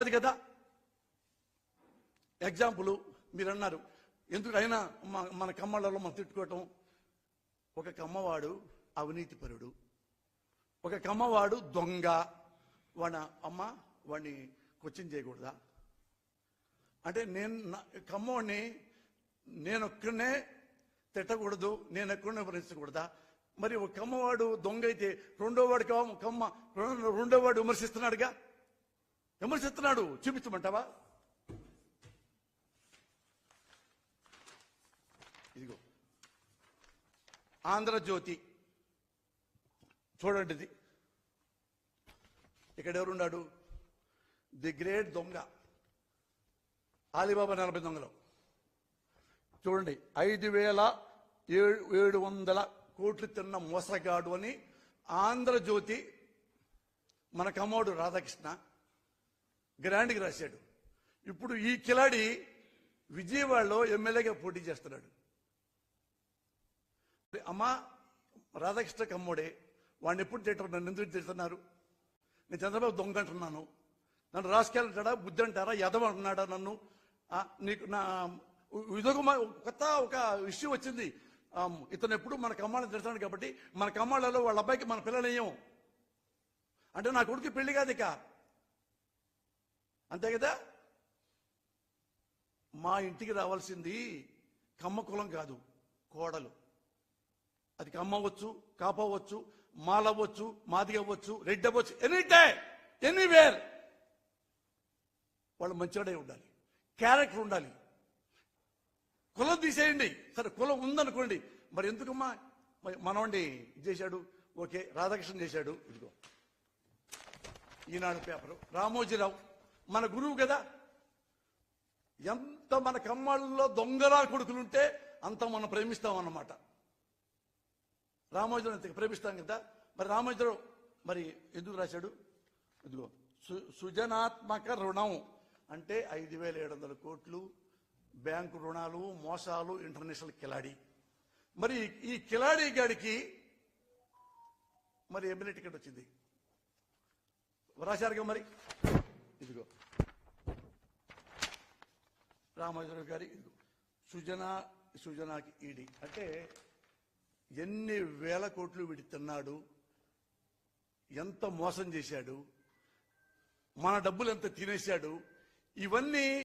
అది కదా? ఎగ్జాంపుల్ మీరు అన్నారు ఎందుకు అయినా మన కమ్మళ్ళలో మనం తిట్టుకోవటం. ఒక కమ్మవాడు అవినీతిపరుడు ఒక కమ్మవాడు దొంగ. వాడి అమ్మ వాడిని క్వశ్చన్ చేయకూడదా? అంటే నేను కమ్మవాడిని నేను తిట్టకూడదు నేను ఎక్కడనే విమర్శించకూడదా? మరి ఒక కమ్మవాడు దొంగ అయితే రెండో వాడు కమ్మ కమ్మ రెండో వాడు విమర్శిస్తున్నాడుగా? విమర్శిస్తున్నాడు చూపించమంటావా? ఇదిగో. ఆంధ్రజ్యోతి. చూడండి ఇది. ఇక్కడ ఎవరున్నాడు? ది గ్రేట్ దొంగ. ఆలిబాబా నలభై దొంగలు చూడండి ఐదు వేల ఏడు ఏడు వందల కోట్లు తిన్న మోసగాడు అని ఆంధ్రజ్యోతి మన కమ్మోడు రాధాకృష్ణ గ్రాండ్కి రాశాడు. ఇప్పుడు ఈ కిలాడి విజయవాడలో ఎమ్మెల్యేగా పోటీ చేస్తున్నాడు. అమ్మా రాధాకృష్ణ కమ్మోడే వాడిని ఎప్పుడు తింటారు నన్ను ఎందుకు తిడుతున్నారు? నేను చంద్రబాబు దొంగ అంటున్నాను. నన్ను రాసుకెళ్తాడా బుద్ధి అంటారా యదవ అంటున్నాడా నన్ను? నీకు నా ఇదొక కొత్త ఒక ఇష్యూ వచ్చింది. ఇతను ఎప్పుడు మన కమ్మాళ్ళని తిడతాడు కాబట్టి మన కమ్మాళ్ళలో వాళ్ళ అబ్బాయికి మన పిల్లలు అంటే నా కొడుకు పెళ్ళి కాదు ఇక. అంతే కదా? మా ఇంటికి రావాల్సింది కమ్మ కులం కాదు కోడలు. అది కమ్మ అవ్వచ్చు కాప అవ్వచ్చు మాలవ్వచ్చు అవ్వచ్చు అవ్వచ్చు రెడ్డి అవ్వచ్చు ఎనీ డే ఎనీవేర్. వాళ్ళు మంచివాడే ఉండాలి క్యారెక్టర్ ఉండాలి. కులం తీసేయండి. సరే కులం ఉందనుకోండి. మరి ఎందుకమ్మా? మనవండి మనవాడిని ఇది చేశాడు ఓకే రాధాకృష్ణ చేశాడు ఇదిగో. ఈనాడు పేపరు. రామోజీరావు మన గురువు కదా. ఎంత మన కమ్మాళ్ళలో దొంగలా కొడుకులుంటే అంత మనం ప్రేమిస్తాం అన్నమాట రామోజీరావు అంత ప్రేమిస్తాం కదా. మరి రామోజీరావు మరి ఎందుకు రాశాడు? ఇదిగో సు- సృజనాత్మక రుణం అంటే ఐదు వేల ఏడు వందల కోట్లు బ్యాంకు రుణాలు మోసాలు ఇంటర్నేషనల్ కిలాడి. మరి ఈ కిలాడి గాడికి మరి ఎమ్మెల్యే టికెట్ వచ్చింది? రాశారుగా మరి? ఇదిగో. రామోజీరావు గారి ఇదిగో. సుజన సుజనాకి ఈడి. అంటే ఎన్ని వేల కోట్లు వీడి తిన్నాడు ఎంత మోసం చేశాడు మన డబ్బులు ఎంత తినేశాడు ఇవన్నీ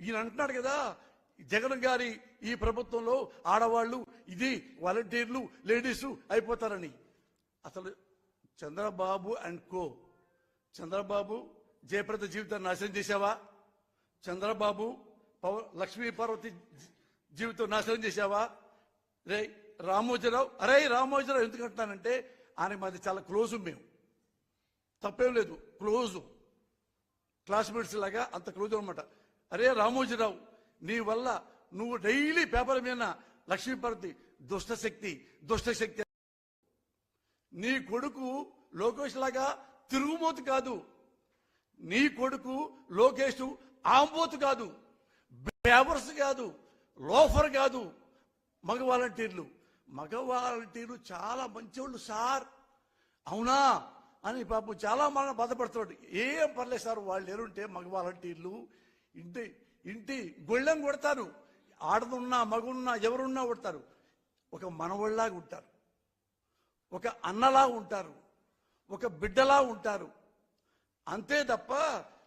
ఈయన అంటున్నాడు కదా. జగన్ గారి ఈ ప్రభుత్వంలో ఆడవాళ్ళు ఇది వాలంటీర్లు లేడీసు అయిపోతారని. అసలు చంద్రబాబు అండ్ కో. చంద్రబాబు జయప్రద జీవితాన్ని నాశనం చేశావా? చంద్రబాబు పవ- లక్ష్మీ పార్వతి జీవితం నాశనం చేశావా? రే రామోజీరావు అరే రామోజీరావు ఎందుకు అంటున్నానంటే ఆయన మాది చాలా క్లోజ్ మేము. తప్పేం లేదు క్లోజు. క్లాస్మేట్స్ లాగా అంత క్లోజ్ అనమాట అరే రామోజీరావు నీ వల్ల నువ్వు డైలీ పేపర్ మీద లక్ష్మీపార్వతి దుష్టశక్తి దుష్టశక్తి నీ కొడుకు లోకేష్ లాగా తిరుగుమోతు కాదు. నీ కొడుకు లోకేష్ ఆంబోతు కాదు బేవర్స్ కాదు లోఫర్ కాదు మగ వాలంటీర్లు. మగ వాలంటీర్లు చాలా మంచివాళ్ళు సార్. అవునా? అని పాపం చాలా మన బాధపడుతున్నాడు. ఏం పర్లేదు సార్ వాళ్ళు ఎరుంటే మగ వాలంటీర్లు ఇంటి ఇంటి గొళ్ళెం కొడతారు. ఆడదున్నా మగున్నా ఎవరున్నా కొడతారు. ఒక మనవళ్ళలాగా ఉంటారు. ఒక అన్నలా ఉంటారు. ఒక బిడ్డలా ఉంటారు. అంతే తప్ప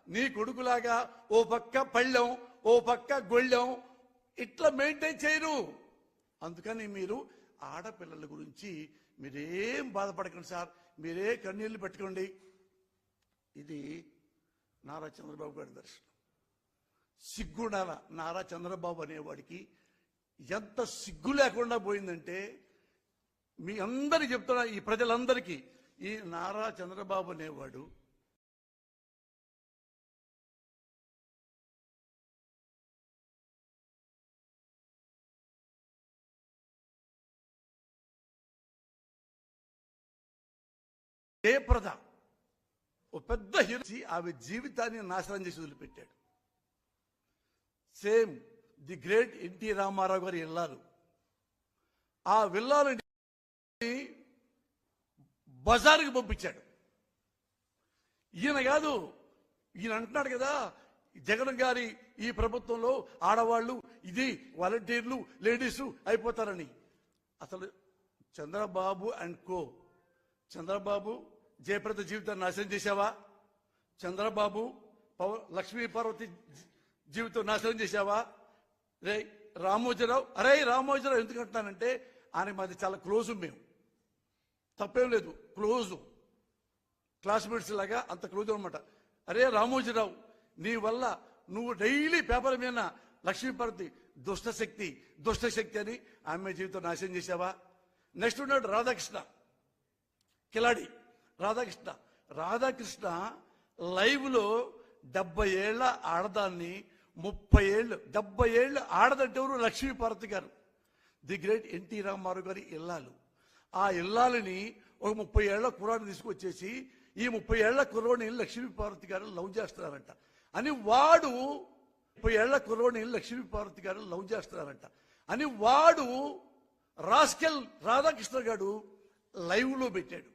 నీ కొడుకులాగా ఓ పక్క పళ్ళెం ఓ పక్క గొళ్ళెం ఇట్లా మెయింటైన్ చేయరు అందుకని మీరు ఆడపిల్లల గురించి మీరేం బాధపడకండి సార్. మీరే కన్నీళ్ళు పెట్టుకోండి. ఇది నారా చంద్రబాబు గారి దర్శనం. సిగ్గుండాల నారా చంద్రబాబు అనేవాడికి ఎంత సిగ్గు లేకుండా పోయిందంటే మీ అందరికి చెప్తున్నా ఈ ప్రజలందరికీ ఈ నారా చంద్రబాబు అనేవాడు జయప్రద ఓ పెద్ద హీరో ఆమె జీవితాన్ని నాశనం చేసి వదిలిపెట్టాడు. Same the great NT Rama Rao garu వెళ్ళారు ఆ విల్లాలని బజారుకి పంపించాడు. ఈయన కాదు ఈయన అంటున్నాడు కదా జగన్ గారి ఈ ప్రభుత్వంలో ఆడవాళ్ళు ఇది వాలంటీర్లు లేడీసు అయిపోతారని. అసలు చంద్రబాబు అండ్ కో చంద్రబాబు జయప్రద జీవితాన్ని నాశనం చేశావా? చంద్రబాబు పవ లక్ష్మీ పార్వతి జీవితం నాశనం చేశావా? రే రామోజీరావు అరే రామోజీరావు ఎందుకు అంటున్నానంటే ఆయన మాది చాలా క్లోజ్ మేము. తప్పేం లేదు క్లోజు. క్లాస్మేట్స్ లాగా అంత క్లోజ్ అనమాట అరే రామోజీరావు నీ వల్ల నువ్వు డైలీ పేపర్ మీద లక్ష్మీపార్వతి దుష్టశక్తి దుష్టశక్తి అని ఆమె జీవితం నాశనం చేశావా? నెక్స్ట్ ఉన్నాడు రాధాకృష్ణ కిలాడి. రాధాకృష్ణ. రాధాకృష్ణ లైవ్లో డెబ్బై ఏళ్ళ ఆడదాన్ని ముప్పై ఏళ్ళు డెబ్బై ఏళ్ళు ఆడదంటే ఎవరు? లక్ష్మీపార్వతి గారు. ది గ్రేట్ ఎన్టీ రామారావు గారి ఇల్లాలు. ఆ ఇల్లాలని ఒక ముప్పై ఏళ్ళ కుర్రాన్ని తీసుకొచ్చేసి ఈ ముప్పై ఏళ్ళ కుర్రోని లక్ష్మీపార్వతి గారు లవ్ చేస్తున్నారంట. అని వాడు ముప్పై ఏళ్ళ కుర్రోని లక్ష్మీపార్వతి గారు లవ్ చేస్తున్నారంట. అని వాడు రాస్కెల్ రాధాకృష్ణ గారు లైవ్లో పెట్టాడు.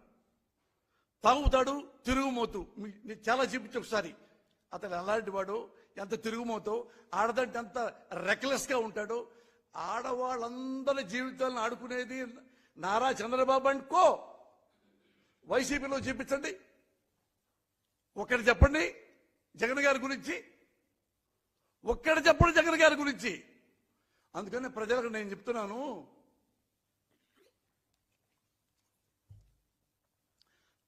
తాగుతాడు తిరుగుమోతు. నేను చాలా చూపించి ఒకసారి. అతను అలాంటి వాడు ఎంత తిరుగుమోతో ఆడదంటే ఎంత రెక్లెస్గా ఉంటాడో ఆడవాళ్ళందరి జీవితాలను ఆడుకునేది నారా చంద్రబాబు అండ్ కో వైసీపీలో చూపించండి. ఒక్కటి చెప్పండి జగన్ గారి గురించి. ఒక్కటి చెప్పండి జగన్ గారి గురించి. అందుకని ప్రజలకు నేను చెప్తున్నాను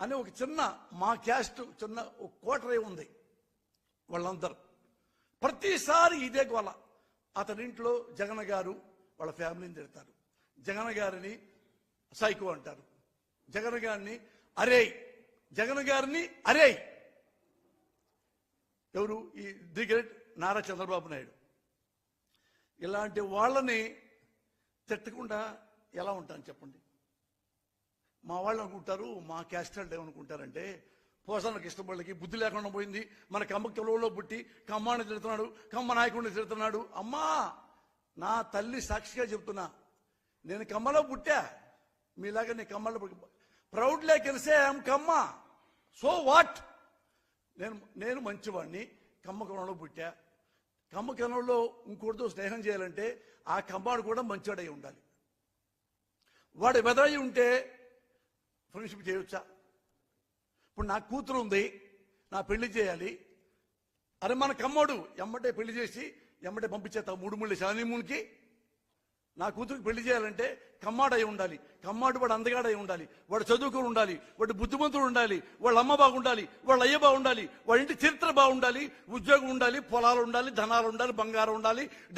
అని ఒక చిన్న మా క్యాస్ట్ చిన్న ఒక కోటరే ఉంది వాళ్ళందరూ. ప్రతిసారి ఇదే గోల. అతని ఇంట్లో జగన్ గారు వాళ్ళ ఫ్యామిలీని తిడతారు. జగన్ గారిని సైకో అంటారు. జగన్ గారిని అరే జగన్ గారిని అరే. ఎవరు? ఈ ది గ్రేట్ నారా చంద్రబాబు నాయుడు. ఇలాంటి వాళ్ళని తిట్టకుండా ఎలా ఉంటాను చెప్పండి? మా వాళ్ళు అనుకుంటారు మా క్యాస్ట్ వాళ్ళు ఏమనుకుంటారంటే పోసాన కృష్ణపళ్ళకి బుద్ధి లేకుండా పోయింది. మన కమ్మ కిలోలో పుట్టి కమ్మాన్ని తిడుతున్నాడు కమ్మ నాయకుడిని తిడుతున్నాడు. అమ్మా నా తల్లి సాక్షిగా చెప్తున్నా నేను కమ్మలో పుట్టా. మీలాగా నేను కమ్మలో ప్రౌడ్ లే say I'm Kamma. So what? నేను నేను మంచివాడిని కమ్మ కమ్మకంలో పుట్టా. కమ్మకంలో ఇంకోటితో స్నేహం చేయాలంటే ఆ కమ్మాడు కూడా మంచివాడై ఉండాలి. వాడు వెదరై ఉంటే ఫ్రెండ్షిప్ చేయొచ్చా? ఇప్పుడు నా కూతురు ఉంది నా పెళ్ళి చేయాలి. అరే మన కమ్మోడు ఎమ్మటే పెళ్ళి చేసి ఎమ్మటే పంపించేస్తావు మూడు ముళ్ళు శానిమూన్కి నా కూతురికి పెళ్ళి చేయాలంటే కమ్మాడై ఉండాలి. కమ్మాడు వాడు అందగాడై ఉండాలి. వాడు చదువుకుని ఉండాలి. వాడు బుద్ధిమంతుడు ఉండాలి. వాళ్ళ అమ్మ బాగుండాలి. వాళ్ళ అయ్య బాగుండాలి. వాళ్ళ ఇంటి చరిత్ర బాగుండాలి. ఉద్యోగం ఉండాలి. పొలాలు ఉండాలి. ధనాలు ఉండాలి. బంగారం ఉండాలి.